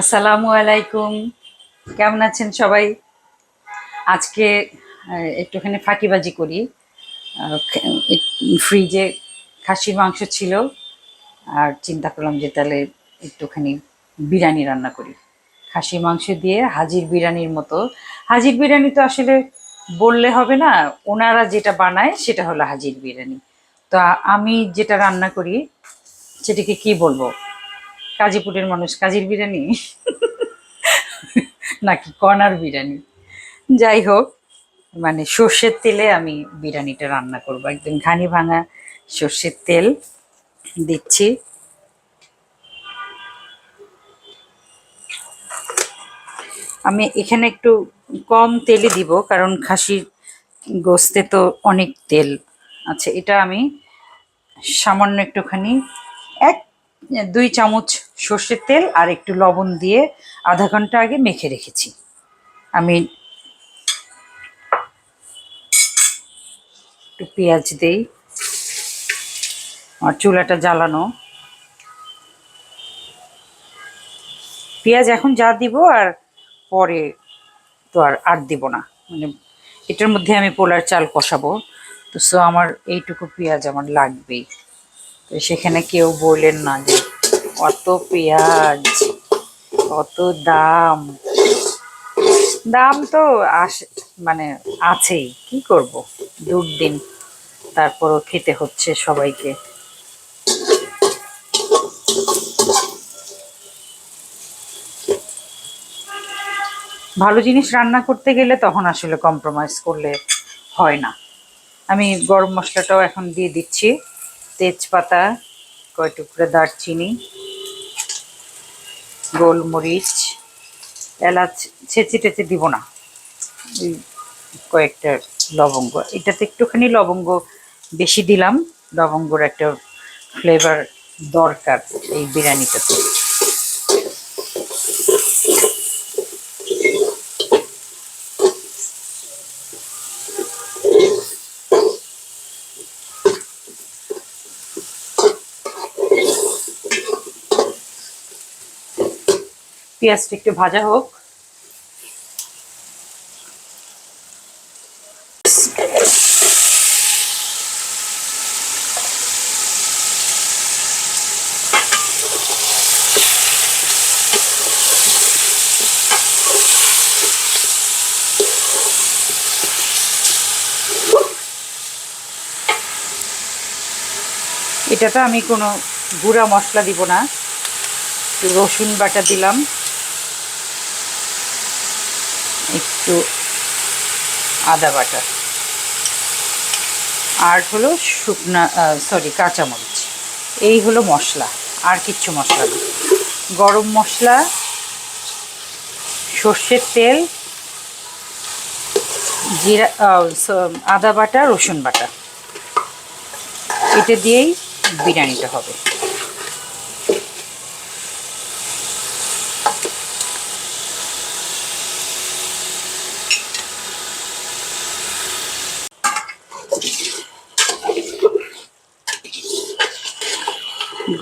আসসালামু আলাইকুম। কেমন আছেন সবাই? আজকে একটুখানি ফাঁকিবাজি করি। ফ্রিজে খাসির মাংস ছিল, আর চিন্তা করলাম যে তাহলে একটুখানি বিরিয়ানি রান্না করি। খাসির মাংস দিয়ে হাজির বিরিয়ানির মতো। হাজির বিরিয়ানি তো আসলে বললে হবে না, ওনারা যেটা বানায় সেটা হলো হাজির বিরিয়ানি। তো আমি যেটা রান্না করি, সেটাকে কি বলব? কাজীপুরের মানুষ, কাজীর বিরিয়ানি? নাকি কর্নার বিরিয়ানি? যাই হোক মানে সর্ষের তেলে আমি বিরিয়ানিটা রান্না করব। একদম ঘানি ভাঙা সর্ষের তেল দিচ্ছি। আমি এখানে একটু কম তেলে দিব, কারণ খাসির গোস্তে তো অনেক তেল আচ্ছা এটা আমি সামান্য একটুখানি এক দুই চামচ সর্ষের তেল আর একটু লবণ দিয়ে আধা ঘণ্টা আগে মেখে রেখেছি। আমি একটু পেঁয়াজ দেই। আর চুলাটা জ্বালানো। পেঁয়াজ এখন যা দিব আর পরে তো আর আর দিব না। মানে এটার মধ্যে আমি পোলার চাল কষাবো। তো, সো আমার এইটুকু পেঁয়াজ আমার লাগবেই। তো সেখানে কেউ বললেন না যে অত পেঁয়াজ, কত দাম। দাম তো আস মানে আছেই, কি করব? দুর্দিন। তারপরও খেতে হচ্ছে সবাইকে। ভালো জিনিস রান্না করতে গেলে তখন আসলে কম্প্রোমাইজ করলে হয় না। আমি গরম মশলাটাও এখন দিয়ে দিচ্ছি। তেজপাতা, কয় টুকরো দারচিনি, গোলমরিচ, এলাচ, ছেঁচে টেচে দিব না। কয়েকটা লবঙ্গ। এটাতে একটুখানি লবঙ্গ বেশি দিলাম। লবঙ্গর একটা ফ্লেভার দরকার এই বিরিয়ানিটাতে। পেঁয়াজটা একটু ভাজা হোক। এটাতে আমি কোনো গুঁড়া মশলা দিব না। রসুন বাটা দিলাম। একটু আদা বাটা। আর হলো শুকনা সরি কাঁচামরিচ। এই হলো মশলা, আর কিচ্ছু মশলা গরম মশলা, সর্ষের তেল, জিরা আদা বাটা, রসুন বাটা। এটা দিয়েই বিরিয়ানিটা হবে।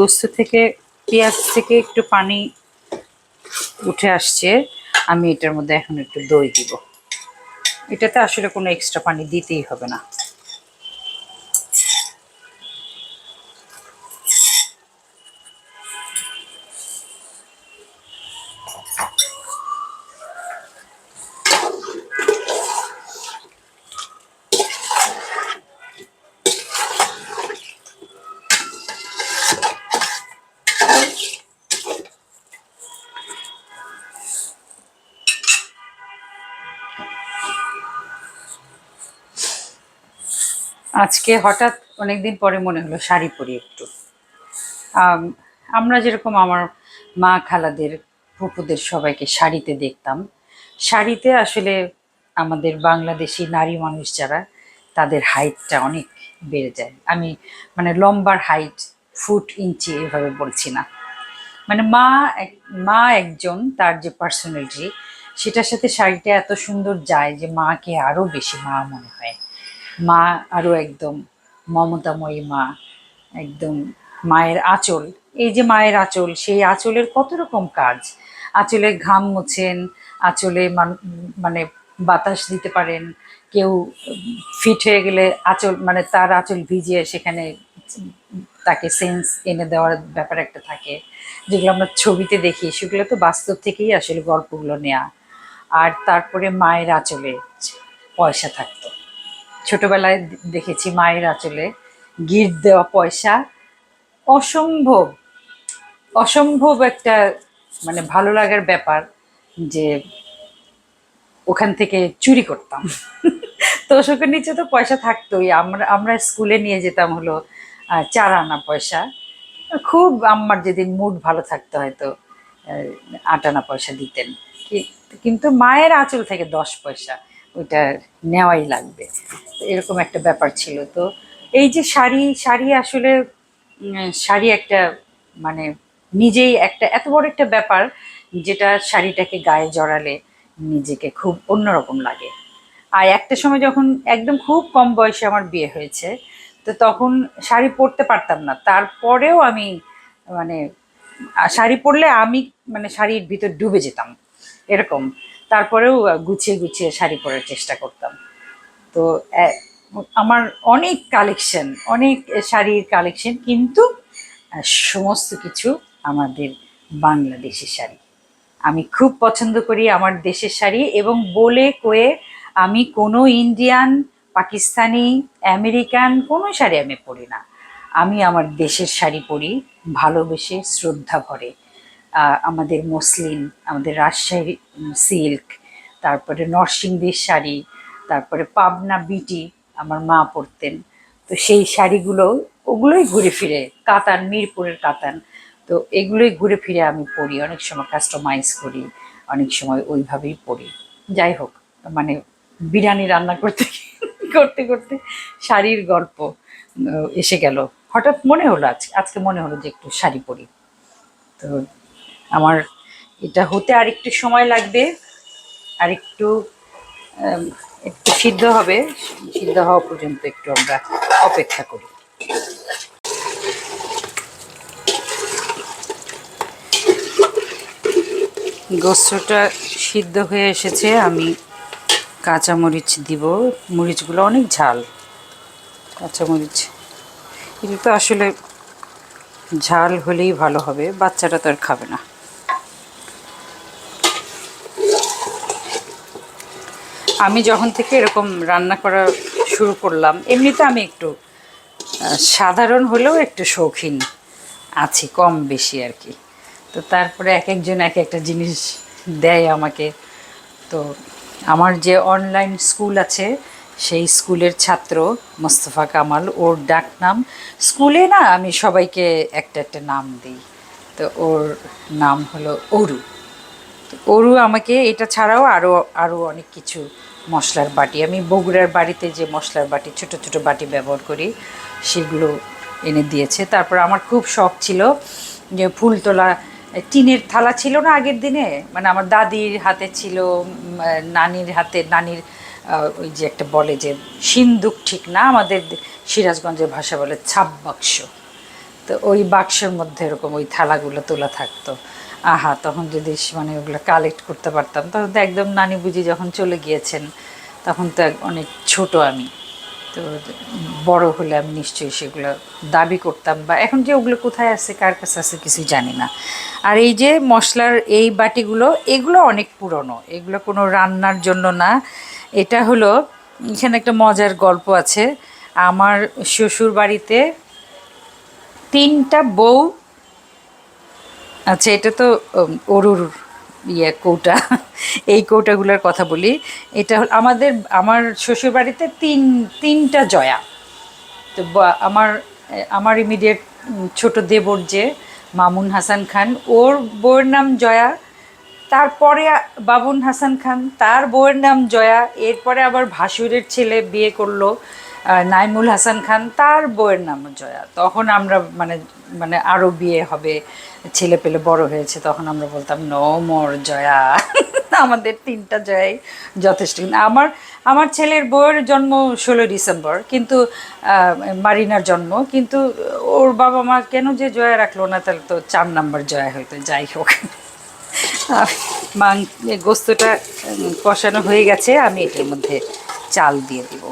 গোস্ত থেকে পেঁয়াজ থেকে একটু পানি উঠে আসছে, আমি এটার মধ্যে এখন একটু দই দিব। এটাতে আসলে কোনো এক্সট্রা পানি দিতেই হবে না। আজকে হঠাৎ অনেকদিন পরে মনে হলো শাড়ি পরি একটু। আমরা যেরকম আমার মা খালাদের ফুপুদের সবাইকে শাড়িতে দেখতাম। শাড়িতে আসলে আমাদের বাংলাদেশি নারী মানুষ যারা, তাদের হাইটটা অনেক বেড়ে যায়। আমি মানে লম্বার হাইট, ফুট ইঞ্চি এভাবে বলছি না। মানে মা মা একজন, তার যে পার্সোনালিটি, সেটার সাথে শাড়িটা এত সুন্দর যায় যে মাকে আরও বেশি মা মনে হয়। মা আরও একদম মমতাময়ী মা, একদম মায়ের আঁচল। এই যে মায়ের আঁচল, সেই আঁচলের কত রকম কাজ? আঁচলে ঘাম মোছেন, আঁচলে মান- বাতাস দিতে পারেন, কেউ ফিট হয়ে গেলে আঁচল মানে তার আঁচল ভিজিয়ে সেখানে তাকে সেন্স এনে দেওয়ার ব্যাপার একটা থাকে। যেগুলো আমরা ছবিতে দেখি, সেগুলো তো বাস্তব থেকেই আসলে গল্পগুলো নেওয়া আর তারপরে মায়ের আঁচলে পয়সা থাকতো। ছোটবেলায় দেখেছি মায়ের আঁচলে গিট দেওয়া পয়সা। অসম্ভব অসম্ভব একটা মানে ভালো লাগার ব্যাপার যে ওখান থেকে চুরি করতাম। তো তোষকের নিচে তো পয়সা থাকতোই। আমরা আমরা স্কুলে নিয়ে যেতাম হলো চার আনা পয়সা। খুব আম্মার যেদিন মুড ভালো থাকতো হয়তো আট আনা পয়সা দিতেন। কিন্তু মায়ের আঁচল থেকে দশ পয়সা। ওইটা নেওয়াই লাগবে। এরকম একটা ব্যাপার ছিল। তো এই যে শাড়ি শাড়ি আসলে শাড়ি একটা মানে নিজেই একটা, এত বড় একটা ব্যাপার যেটা শাড়িটাকে গায়ে জড়ালে নিজেকে খুব অন্যরকম লাগে। আর একটা সময় যখন একদম খুব কম বয়সে আমার বিয়ে হয়েছে, তো তখন শাড়ি পরতে পারতাম না। তারপরেও আমি মানে শাড়ি পরলে আমি মানে শাড়ির ভিতর ডুবে যেতাম। এরকম। তারপরেও গুছিয়ে গুছিয়ে শাড়ি পরার চেষ্টা করতাম। তো আমার অনেক কালেকশন, অনেক শাড়ির কালেকশন কিন্তু সমস্ত কিছু আমাদের বাংলাদেশি শাড়ি। আমি খুব পছন্দ করি আমার দেশের শাড়ি এবং বলে কয়ে আমি কোনো ইন্ডিয়ান, পাকিস্তানি, আমেরিকান কোনো শাড়ি আমি পরি না। আমি আমার দেশের শাড়ি পরি, ভালোবেসে, শ্রদ্ধা ভরে। আমাদের মসলিন আমাদের রাজশাহী সিল্ক, তারপরে নরসিংদীর শাড়ি, তারপরে পাবনা বিটি আমার মা পরতেন। তো সেই শাড়িগুলো, ওগুলোই ঘুরে ফিরে, কাতান, মিরপুরের কাতান। তো এগুলোই ঘুরে ফিরে আমি পড়ি অনেক সময় কাস্টমাইজ করি, অনেক সময় ওইভাবেই পড়ি যাই হোক মানে বিরিয়ানি রান্না করতে করতে করতে শাড়ির গল্প এসে গেল। হঠাৎ মনে হলো আজ, আজকে মনে হলো যে একটু শাড়ি পরি। তো আমার এটা হতে আর একটু সময় লাগবে আর একটু একটু সিদ্ধ হবে, সিদ্ধ হওয়া পর্যন্ত একটু আমরা অপেক্ষা করি। গোস্তটা সিদ্ধ হয়ে এসেছে, আমি কাঁচা মরিচ দিব, মরিচগুলো অনেক ঝাল কাঁচা মরিচ এটা তো আসলে ঝাল হলেই ভালো হবে, বাচ্চারা তো আর খাবে না। আমি যখন থেকে এরকম রান্না করা শুরু করলাম, এমনিতে আমি একটু সাধারণ হলেও একটু শৌখিন আছি, কম বেশি আর কি। তো তারপরে এক একজন এক একটা জিনিস দেয় আমাকে। তো আমার যে অনলাইন স্কুল আছে, সেই স্কুলের ছাত্র মোস্তফা কামাল, ওর ডাক নাম স্কুলে না আমি সবাইকে একটা একটা নাম দিই। তো ওর নাম হলো অরু। অরু আমাকে, এটা ছাড়াও আরও আরও অনেক কিছু মশলার বাটি। আমি বগুড়ার বাড়িতে যে মশলার বাটি, ছোট ছোট বাটি ব্যবহার করি, সেগুলো এনে দিয়েছে। তারপর আমার খুব শখ ছিল যে ফুল তোলা টিনের থালা ছিল না আগের দিনে? মানে আমার দাদির হাতে ছিল নানির হাতে, নানির ওই যে একটা বলে যে, সিন্দুক ঠিক না? আমাদের সিরাজগঞ্জের ভাষা বলে ছাপ বাক্স। তো ওই বাক্সের মধ্যে এরকম ওই থালাগুলো তোলা থাকতো। আহা, তখন যদি মানে ওগুলো কালেক্ট করতে পারতাম, তখন তো একদম নানি বুঝি যখন চলে গিয়েছেন, তখন তো অনেক ছোট আমি। তো বড় হলে আমি নিশ্চয়ই সেগুলো দাবি করতাম বা এখন যে ওগুলো কোথায় আছে, কার কাছে আছে কিছু জানি না। আর এই যে মশলার এই বাটিগুলো, এগুলো অনেক পুরনো, এগুলো কোনো রান্নার জন্য না। এটা হলো, এখানে একটা মজার গল্প আছে। আমার শ্বশুর বাড়িতে তিনটা বউ। আচ্ছা এটা তো অরুর ইয়ে কৌটা। এই কৌটাগুলোর কথা বলি। এটা হল, আমাদের, আমার শ্বশুর বাড়িতে তিন, তিনটা জয়া। তো আমার আমার ইমিডিয়েট ছোট দেবর যে, মামুন হাসান খান, ওর বউয়ের নাম জয়া। তারপরে বাবুন হাসান খান, তার বউয়ের নাম জয়া। এরপরে আবার ভাসুরের ছেলে বিয়ে করল। নাইমুল হাসান খান, তার বউয়ের নাম জয়া। তখন আমরা মানে মানে আরও বিয়ে হবে, ছেলে পেলে বড় হয়েছে, তখন আমরা বলতাম নো মোর জয়া। আমাদের তিনটা জয়াই যথেষ্ট। আমার আমার ছেলের বউয়ের জন্ম ষোলো ডিসেম্বর, কিন্তু মারিনার জন্ম, কিন্তু ওর বাবা মা কেন যে জয়া রাখল না, তাহলে তো চার নাম্বার জয়া হইতো যাই হোক। মাং গোস্তটা কষানো হয়ে গেছে, আমি এটার মধ্যে চাল দিয়ে দিব।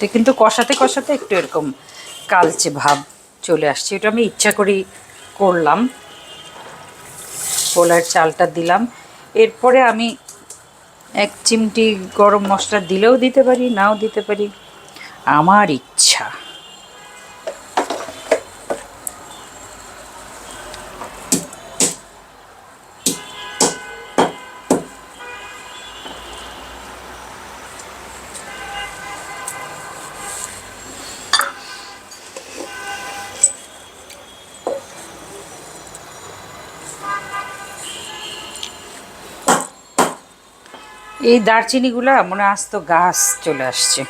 এটা কিন্তু কষাতে কষাতে একটু এরকম কালচে ভাব চলে আসছে। এটা আমি ইচ্ছা করেই করলাম। পোলার চালটা দিলাম। এরপরে আমি এক চিমটি গরম মশলা দিলেও দিতে পারি, নাও দিতে পারি। আমার ইচ্ছা। এই দারচিনিগুলা মনে হয় আজ তো গাছ চলে আসছে।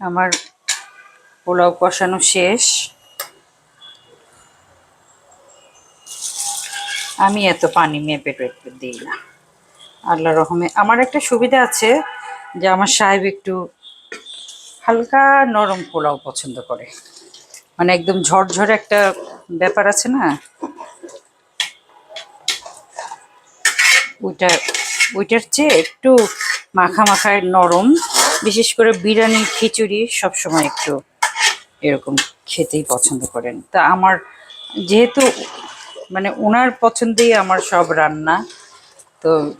আমার পোলাও কষানো শেষ। আমি এত পানি মেপে টেপে দিই না। আল্লাহ রহমে। আমার একটা সুবিধা আছে যে আমার সাহেব একটু হালকা নরম পোলাও পছন্দ করে। মানে একদম ঝরঝরে একটা ব্যাপার আছে না? ওইটা, ওইটার চেয়ে একটু মাখা মাখায় নরম, বিশেষ করে বিরিয়ানি, খিচুড়ি সবসময় একটু এরকম খেতেই পছন্দ করেন। তা আমার যেহেতু মানে ওনার পছন্দেই আমার সব রান্না। তো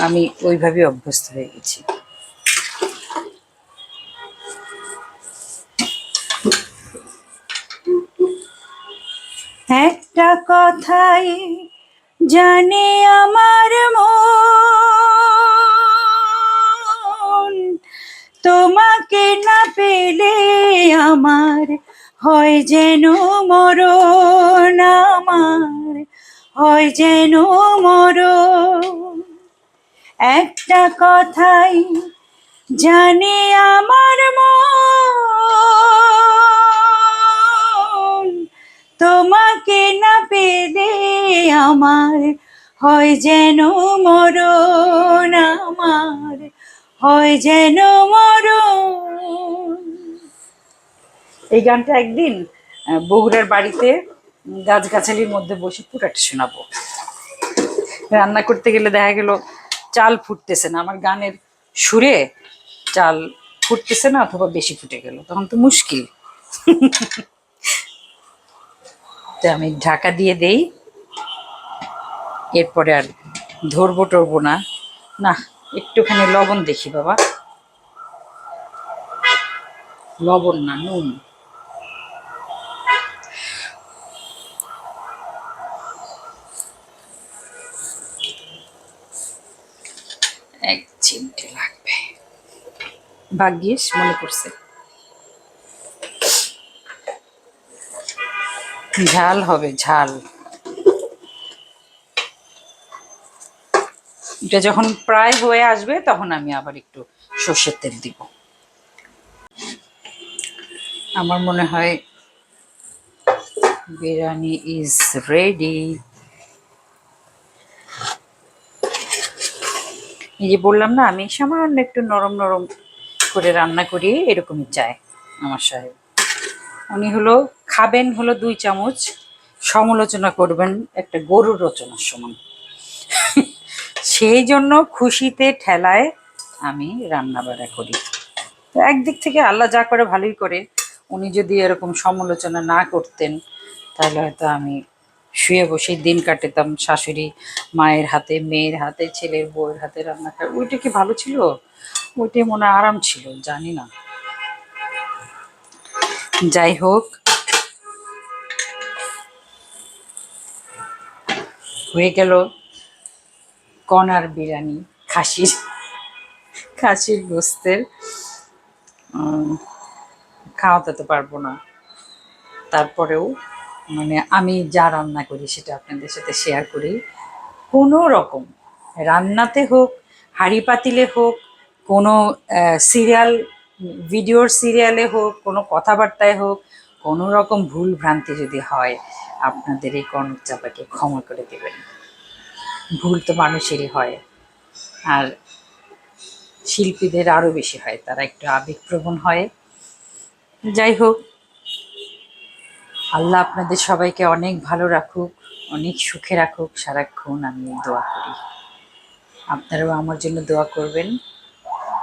আমি ওইভাবে অভ্যস্ত হয়ে গেছি। একটা কথাই জানে আমার মন। তোমাকে না পেলে আমার হয় যেন মরণ আমার, হয় যেন মরণ। একটা কথাই জানে আমার মন, তোমাকে না পেলে আমার হয় যেন মরণ আমার, হয় যেন মরণ। এই গানটা একদিন বগুড়ার বাড়িতে গাছগাছালির মধ্যে বসে পুরাটা শোনাবো। রান্না করতে গেলে দেখা গেল চাল ফুটতেছে না। আমার গানের সুরে চাল ফুটতেছে না অথবা বেশি ফুটে গেল। তখন তো মুশকিল। তো আমি ঢাকা দিয়ে দেই। এরপরে আর ধরবো টরবো না। না, একটুখানি লবণ দেখি বাবা। লবণ না, নুন। ভাগ্যিস মনে পড়ছে। ঝাল হবে, ঝাল। এটা যখন প্রায় হয়ে আসবে, তখন আমি আবার একটু সর্ষের তেল দিব। আমার মনে হয় বিরিয়ানি ইজ রেডি এই যে বললাম না, আমি সামান্য একটু নরম নরম করে রান্না করি, এরকমই চাই আমার সাহেব। উনি হলো, খাবেন হলো দুই চামচ, সমালোচনা করবেন একটা গরুর রচনার সমান। সেই জন্য খুশিতে ঠেলায় আমি রান্না বাড়া করি। তো একদিক থেকে আল্লাহ যা করে ভালোই করে। উনি যদি এরকম সমালোচনা না করতেন, তাহলে হয়তো আমি শুয়ে বসে দিন কাটাতাম, শাশুড়ি মায়ের হাতে, মেয়ের হাতে, ছেলের বউয়ের হাতে রান্না খাই ওইটা কি ভালো ছিল? ওইটাই মনে আরাম ছিল, জানি না। যাই হোক। হয়ে গেল কনার বিরিয়ানি, খাসির খাসির গোস্তের। খাওয়াতে তো পারব না। তারপরেও মানে আমি যা রান্না করি সেটা আপনাদের সাথে শেয়ার করি। কোনো রকম, রান্নাতে হোক, হাঁড়ি পাতিলে হোক কোনো সিরিয়াল ভিডিওর সিরিয়ালে হোক, কোনো কথাবার্তায় হোক, কোনো রকম ভুল ভ্রান্তি যদি হয়, আপনাদের এই কনক চাপাকে ক্ষমা করে দেবেন। ভুল তো মানুষেরই হয়। আর শিল্পীদের আরও বেশি হয়, তারা একটু আবেগপ্রবণ হয়। যাই হোক, আল্লাহ আপনাদের সবাইকে অনেক ভালো রাখুক, অনেক সুখে রাখুক। সারাক্ষণ আমি দোয়া করি। আপনারাও আমার জন্য দোয়া করবেন।